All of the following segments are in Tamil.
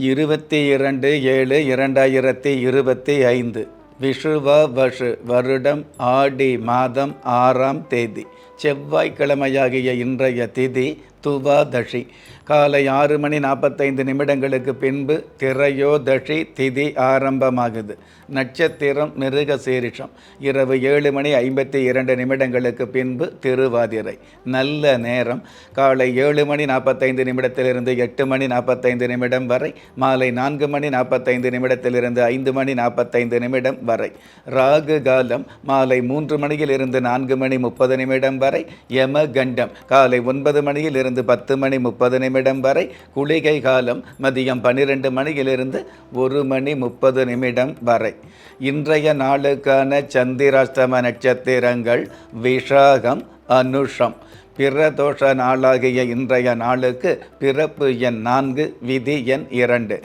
இருபத்தி இரண்டு ஏழு இரண்டாயிரத்தி இருபத்தி ஐந்து விஷுவ வஷு வருடம் ஆடி மாதம் ஆறாம் தேதி செவ்வாய்க்கிழமையாகிய இன்றைய திதி துவாதஷி காலை ஆறு மணி நாற்பத்தைந்து நிமிடங்களுக்கு பின்பு திரையோதஷி திதி ஆரம்பமாகுது. நட்சத்திரம் மிருக சீரிஷம். இரவு ஏழு மணி ஐம்பத்தி இரண்டு நிமிடங்களுக்கு பின்பு திருவாதிரை. நல்ல நேரம். காலை ஏழு மணி நாற்பத்தைந்து நிமிடத்திலிருந்து எட்டு மணி நாற்பத்தைந்து நிமிடம் வரை. மாலை நான்கு மணி நாற்பத்தைந்து நிமிடத்திலிருந்து ஐந்து மணி நாற்பத்தைந்து நிமிடம் வரை. ராகு காலம் மாலை மூன்று மணியிலிருந்து நான்கு மணி முப்பது நிமிடம் வரை. யம கண்டம் காலை ஒன்பது மணியிலிருந்து பத்து மணி முப்பது நிமிடம் வரை குளிகை காலம் மதியம் பன்னிரெண்டு மணியிலிருந்து ஒரு மணி முப்பது நிமிடம் வரை. இன்றைய நாளுக்கான சந்திராஷ்டம நட்சத்திரங்கள் விஷாகம் அனுஷம். பிரதோஷ நாளாகிய இன்றைய நாளுக்கு பிறப்பு எண் நான்கு விதி எண் இரண்டு.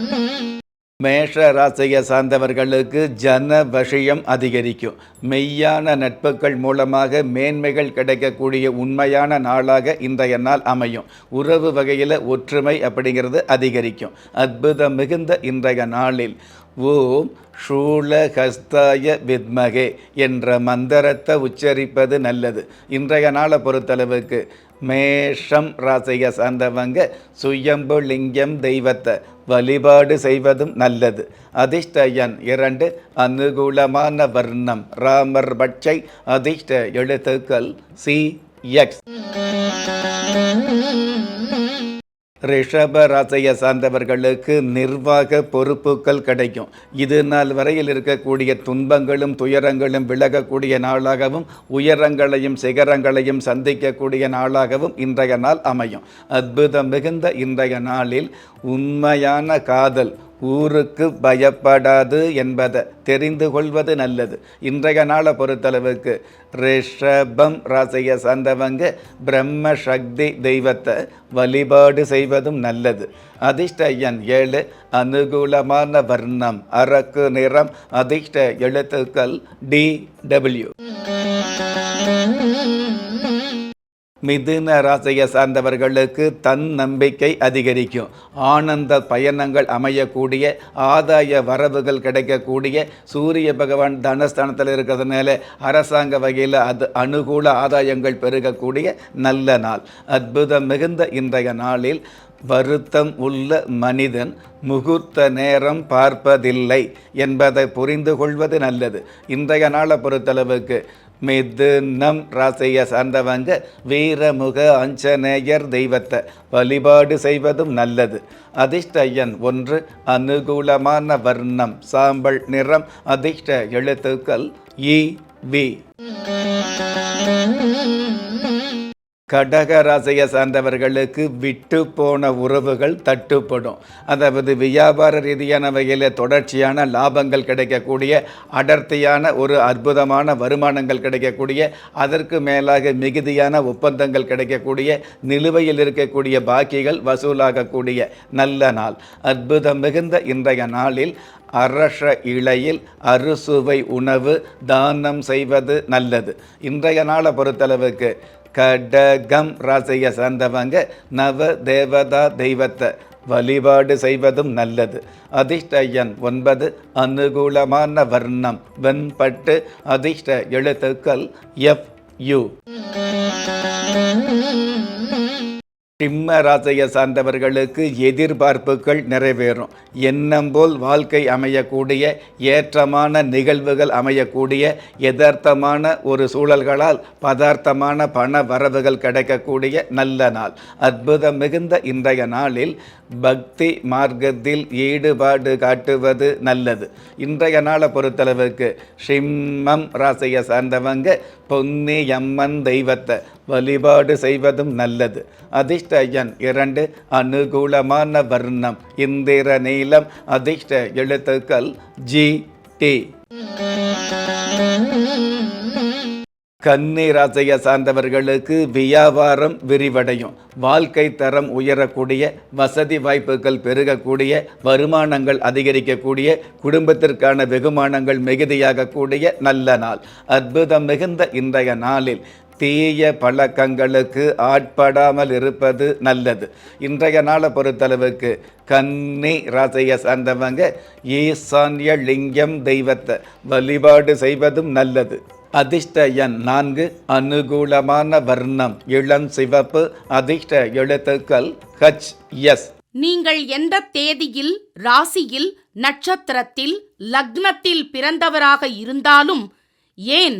மேஷ ராசியை சார்ந்தவர்களுக்கு ஜன விஷயம் அதிகரிக்கும். மெய்யான நட்புகள் மூலமாக மேன்மைகள் கிடைக்கக்கூடிய உண்மையான நாளாக இன்றைய நாள் அமையும். உறவு வகையில் ஒற்றுமை அப்படிங்கிறது அதிகரிக்கும். அற்புதம் மிகுந்த இன்றைய நாளில் ஓம் ஷூலஹஸ்தாய வித்மகே என்ற மந்திரத்தை உச்சரிப்பது நல்லது. இன்றைய நாளை பொறுத்தளவுக்கு மேஷம் ராசியை சார்ந்தவங்க சுயம்பு லிங்கம் தெய்வத்தை வழிபாடு செய்வதும் நல்லது. அதிர்ஷ்ட எண் இரண்டு அனுகூலமான வர்ணம். ராமர் பட்சை அதிர்ஷ்ட எழுத்துக்கள் சி எக்ஸ் ரிஷப ராசியை சார்ந்தவர்களுக்கு நிர்வாக பொறுப்புகள் கிடைக்கும். இது நாள் வரையில் இருக்கக்கூடிய துன்பங்களும் துயரங்களும் விலகக்கூடிய நாளாகவும் உயரங்களையும் சிகரங்களையும் சந்திக்கக்கூடிய நாளாகவும் இன்றைய நாள் அமையும். அற்புதம் மிகுந்த இன்றைய நாளில் உண்மையான காதல் ஊருக்கு பயப்படாது என்பதை தெரிந்து கொள்வது நல்லது. இன்றைய நாளை பொறுத்தளவுக்கு ரிஷபம் ராசியை சார்ந்தவங்க பிரம்ம சக்தி தெய்வத்தை வழிபாடு செய்வதும் நல்லது. அதிர்ஷ்ட எண் ஏழு அனுகூலமான வர்ணம் அரக்கு நிறம் அதிர்ஷ்ட எழுத்துக்கள் டி டபிள்யூ மிதுன ராசியை சார்ந்தவர்களுக்கு தன் நம்பிக்கை அதிகரிக்கும். ஆனந்த பயணங்கள் அமையக்கூடிய ஆதாய வரவுகள் கிடைக்கக்கூடிய சூரிய பகவான் தனஸ்தானத்தில் இருக்கிறதுனால அரசாங்க வகையில் அது அனுகூல ஆதாயங்கள் பெருகக்கூடிய நல்ல நாள். அற்புதம் மிகுந்த இன்றைய நாளில் வருத்தம் உள்ள மனிதன் முகூர்த்த நேரம் பார்ப்பதில்லை என்பதை புரிந்து கொள்வது நல்லது. இன்றைய நாளை பொறுத்தளவுக்கு மிதுனம் ராசியை சார்ந்தவங்க வீரமுக ஆஞ்சநேயர் தெய்வத்தை வழிபாடு செய்வதும் நல்லது. அதிர்ஷ்ட எண் ஒன்று அனுகூலமான வர்ணம் சாம்பல் நிறம் அதிர்ஷ்ட எழுத்துக்கள் இ வி. கடக ராசியை சார்ந்தவர்களுக்கு விட்டு போன உறவுகள் தட்டுப்படும். அதாவது வியாபார ரீதியான வகையில் தொடர்ச்சியான லாபங்கள் கிடைக்கக்கூடிய அடர்த்தியான ஒரு அற்புதமான வருமானங்கள் கிடைக்கக்கூடிய அதற்கு மேலாக மிகுதியான ஒப்பந்தங்கள் கிடைக்கக்கூடிய நிலுவையில் இருக்கக்கூடிய பாக்கிகள் வசூலாகக்கூடிய நல்ல நாள். அற்புதம் மிகுந்த இன்றைய நாளில் அரச இலையில் அறுசுவை உணவு தானம் செய்வது நல்லது. இன்றைய நாளை பொறுத்தளவுக்கு கடகம் ராசியை சார்ந்தவங்க நவ தேவதா தெய்வத்தை வழிபாடு செய்வதும் நல்லது. அதிர்ஷ்ட எண் ஒன்பது அனுகூலமான வர்ணம் வெண்பட்டு அதிர்ஷ்ட எழுத்துக்கள் எஃப் யூ. சிம்ம ராசியை சார்ந்தவர்களுக்கு எதிர்பார்ப்புகள் நிறைவேறும். எண்ணம் போல் வாழ்க்கை அமையக்கூடிய ஏற்றமான நிகழ்வுகள் அமையக்கூடிய யதார்த்தமான ஒரு சூழல்களால் பதார்த்தமான பண வரவுகள் கிடைக்கக்கூடிய நல்ல நாள். அற்புதம் மிகுந்த இன்றைய நாளில் பக்தி மார்க்கத்தில் ஈடுபாடு காட்டுவது நல்லது. இன்றைய நாளை பொறுத்தளவுக்கு சிம்மம் ராசியை சார்ந்தவங்க பொன்னி அம்மன் தெய்வத்தை வழிபாடு செய்வதும் நல்லது. அதிர்ஷ்ட எண் இரண்டு அனுகூலமான வர்ணம். இந்திர நீளம் அதிர்ஷ்ட எழுத்துக்கள் ஜி டி கன்னி ராசியை சார்ந்தவர்களுக்கு வியாபாரம் விரிவடையும். வாழ்க்கை தரம் உயரக்கூடிய வசதி வாய்ப்புகள் பெருகக்கூடிய வருமானங்கள் அதிகரிக்கக்கூடிய குடும்பத்திற்கான வெகுமானங்கள் மிகுதியாகக்கூடிய நல்ல நாள். அற்புதம் மிகுந்த இன்றைய நாளில் தீய பழக்கங்களுக்கு ஆட்படாமல் இருப்பது நல்லது. இன்றைய நாளை பொறுத்தளவுக்கு கன்னி ராசியை சார்ந்தவங்க ஈசான்ய லிங்கம் தெய்வத்தை வழிபாடு செய்வதும் நல்லது. அதிர்ஷ்ட எண் நான்கு அனுகூலமான வர்ணம் இளம் சிவப்பு அதிர்ஷ்ட எழுத்துக்கள் ஹச் எஸ் நீங்கள் எந்த தேதியில் ராசியில் நட்சத்திரத்தில் லக்னத்தில் பிறந்தவராக இருந்தாலும் ஏன்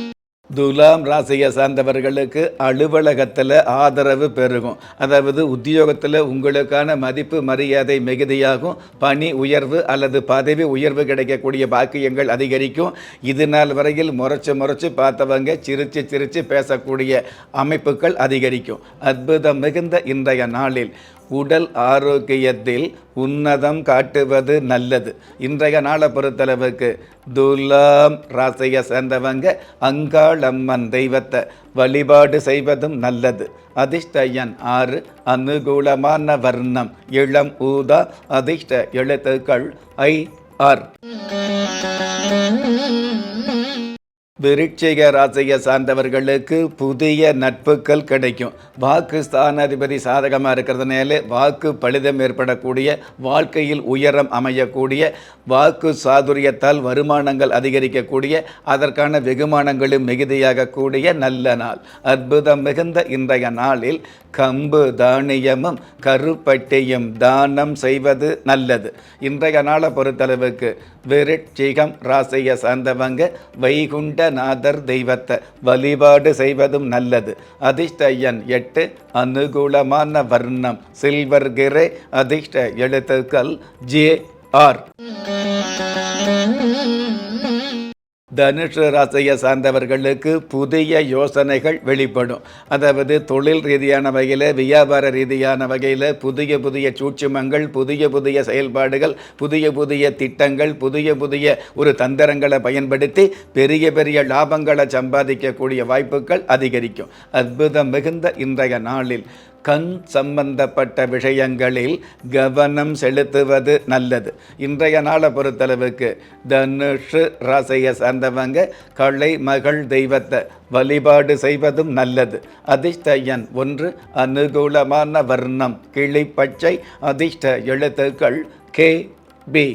துலாம் ராசியை சார்ந்தவர்களுக்கு அலுவலகத்தில் ஆதரவு பெருகும். அதாவது உத்தியோகத்தில் உங்களுக்கான மதிப்பு மரியாதை மிகுதியாகும். பணி உயர்வு அல்லது பதவி உயர்வு கிடைக்கக்கூடிய பாக்கியங்கள் அதிகரிக்கும். இது நாள் வரையில் முறைச்சு முறைச்சு பார்த்தவங்க சிரித்து சிரித்து பேசக்கூடிய அமைப்புகள் அதிகரிக்கும். அற்புதம் மிகுந்த இன்றைய நாளில். உடல் ஆரோக்கியத்தில் உன்னதம் காட்டுவது நல்லது. இன்றைய நாளை பொறுத்தளவுக்கு துலாம் ராசியை சேர்ந்தவங்க அங்காளம்மன் தெய்வத்தை வழிபாடு செய்வதும் நல்லது. அதிர்ஷ்டயன் ஆறு அனுகூலமான வர்ணம் இளம் ஊதா அதிர்ஷ்ட எழுத்துக்கள் ஐ ஆர். விருட்சிக ராசியை சார்ந்தவர்களுக்கு புதிய நட்புகள் கிடைக்கும். வாக்கு ஸ்தானாதிபதி சாதகமாக இருக்கிறதுனால வாக்கு பலிதம் ஏற்படக்கூடிய வாழ்க்கையில் உயரம் அமையக்கூடிய வாக்கு சாதுரியத்தால் வருமானங்கள் அதிகரிக்கக்கூடிய அதற்கான வெகுமானங்களும் மிகுதியாகக்கூடிய நல்ல நாள். அற்புதம் மிகுந்த இன்றைய நாளில் கம்பு தானியமும் கருப்பட்டியும் தானம் செய்வது நல்லது. இன்றைய நாளை பொறுத்தளவுக்கு விருட்சிகம் ராசியை சார்ந்தவங்க வைகுண்ட நாதர் தெய்வத்தை வழிபாடு செய்வதும் நல்லது. அதிர்ஷ்டயன் எட்டு அனுகூலமான வர்ணம். சில்வர் கிரே அதிர்ஷ்ட எழுத்துக்கள் ஜே ஆர். தனுஷு ராசியை சார்ந்தவர்களுக்கு புதிய யோசனைகள் வெளிப்படும். அதாவது தொழில் ரீதியான வகையில் வியாபார ரீதியான வகையில் புதிய புதிய சூட்சுமங்கள் புதிய புதிய செயல்பாடுகள் புதிய புதிய திட்டங்கள் புதிய புதிய ஒரு தந்திரங்களை பயன்படுத்தி பெரிய பெரிய லாபங்களை சம்பாதிக்கக்கூடிய வாய்ப்புகள் அதிகரிக்கும். அற்புதம் மிகுந்த இன்றைய நாளில். கண் சம்பந்தப்பட்ட விஷயங்களில் கவனம் செலுத்துவது நல்லது. இன்றைய நாளை பொறுத்தளவுக்கு தனுஷு ராசியை சார்ந்தவங்க கலை மகள் தெய்வத்தை வழிபாடு செய்வதும் நல்லது. அதிர்ஷ்டயன் ஒன்று அனுகூலமான வர்ணம் கிளிப்பச்சை அதிர்ஷ்ட எழுத்துக்கள் கே பி.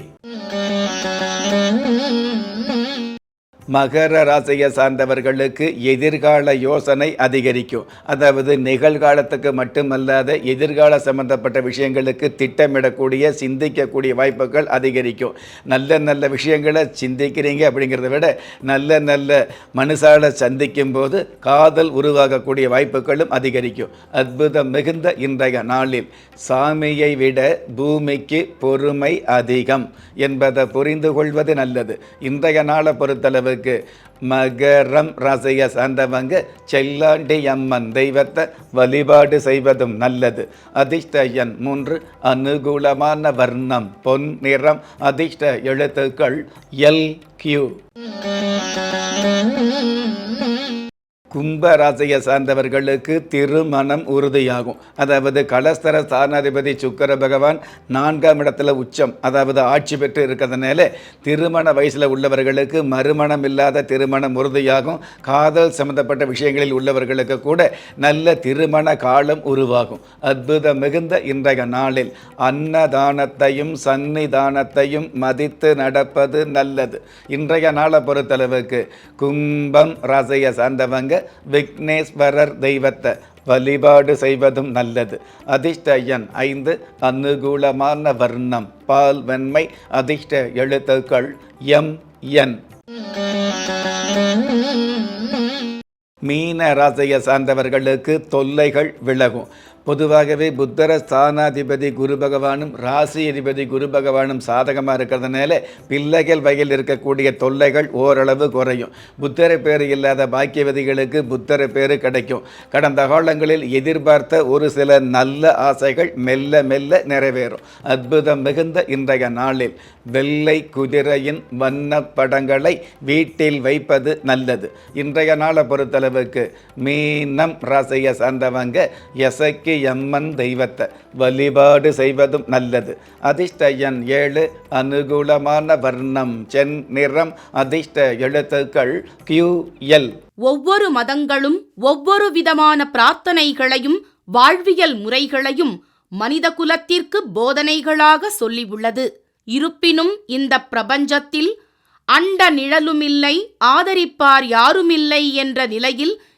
மகர ராசியை சார்ந்தவர்களுக்கு எதிர்கால யோசனை அதிகரிக்கும். அதாவது நிகழ்காலத்துக்கு மட்டுமல்லாத எதிர்கால சம்பந்தப்பட்ட விஷயங்களுக்கு திட்டமிடக்கூடிய சிந்திக்கக்கூடிய வாய்ப்புகள் அதிகரிக்கும். நல்ல நல்ல விஷயங்களை சிந்திக்கிறீங்க அப்படிங்கிறத விட நல்ல நல்ல மனுஷால சந்திக்கும் போது காதல் உருவாகக்கூடிய வாய்ப்புகளும் அதிகரிக்கும். அற்புதம் மிகுந்த இன்றைய நாளில் சாமியை விட பூமிக்கு பொறுமை அதிகம் என்பதை புரிந்து கொள்வது நல்லது. இன்றைய நாளை பொறுத்தளவு பொறுத்தளவுக்கு மகரம் ரசைய சார்ந்தவங்க செல்லாண்டி அம்மன் தெய்வத்தை வழிபாடு செய்வதும் நல்லது. அதிர்ஷ்டயன் மூன்று அனுகூலமான வர்ணம் பொன் நிறம் அதிர்ஷ்ட எழுத்துக்கள் எல் கியூ. கும்பராசியை சார்ந்தவர்களுக்கு திருமணம் உறுதியாகும். அதாவது கலஸ்தர ஸ்தானாதிபதி சுக்கர பகவான் நான்காம் இடத்துல உச்சம். அதாவது ஆட்சி பெற்று இருக்கிறதுனால திருமண வயசில் உள்ளவர்களுக்கு மறுமணம் இல்லாத திருமணம் உறுதியாகும். காதல் சம்பந்தப்பட்ட விஷயங்களில் உள்ளவர்களுக்கு கூட நல்ல திருமண காலம் உருவாகும். அற்புதம் மிகுந்த இன்றைய நாளில் அன்னதானத்தையும் சன்னிதானத்தையும் மதித்து நடப்பது நல்லது. இன்றைய நாளை பொறுத்தளவுக்கு கும்பம் ராசியை சார்ந்தவங்க விக்னேஸ்வரர் தெய்வத்தை வழிபாடு செய்வதும் நல்லது. அதிர்ஷ்டயன் ஐந்து அனுகூலமான வர்ணம் பால் வெண்மை அதிர்ஷ்ட எழுத்துக்கள் எம் என். மீன ராசியை சார்ந்தவர்களுக்கு தொல்லைகள் விலகும். பொதுவாகவே புத்தர ஸ்தானாதிபதி குரு பகவானும் ராசி அதிபதி குரு பகவானும் சாதகமாக இருக்கிறதுனால பிள்ளைகள் வகையில் இருக்கக்கூடிய தொல்லைகள் ஓரளவு குறையும். புத்தர பேர் இல்லாத பாக்கியவதிகளுக்கு புத்தர பேர் கிடைக்கும். கடந்த காலங்களில் எதிர்பார்த்த ஒரு சில நல்ல ஆசைகள் மெல்ல மெல்ல நிறைவேறும். அற்புதம் மிகுந்த இன்றைய நாளில் வெள்ளை குதிரையின் வண்ண படங்களை வீட்டில் வைப்பது நல்லது. இன்றைய நாளை பொறுத்தளவுக்கு மீனம் ராசியை சார்ந்தவங்க எசக்கி எம்மன் தெய்வத்தை வழிபாடு செய்வதும் நல்லது. அதிர்ஷ்டயன் ஏழு அனுகூலமான வர்ணம் சென் நிறம் அதிர்ஷ்ட எழுத்துக்கள் கியூ எல். ஒவ்வொரு மதங்களும் ஒவ்வொரு விதமான பிரார்த்தனைகளையும் வாழ்வியல் முறைகளையும் மனித குலத்திற்கு போதனைகளாக சொல்லியுள்ளது. இருப்பினும் இந்த பிரபஞ்சத்தில் அண்ட நிழலுமில்லை ஆதரிப்பார் யாருமில்லை என்ற நிலையில்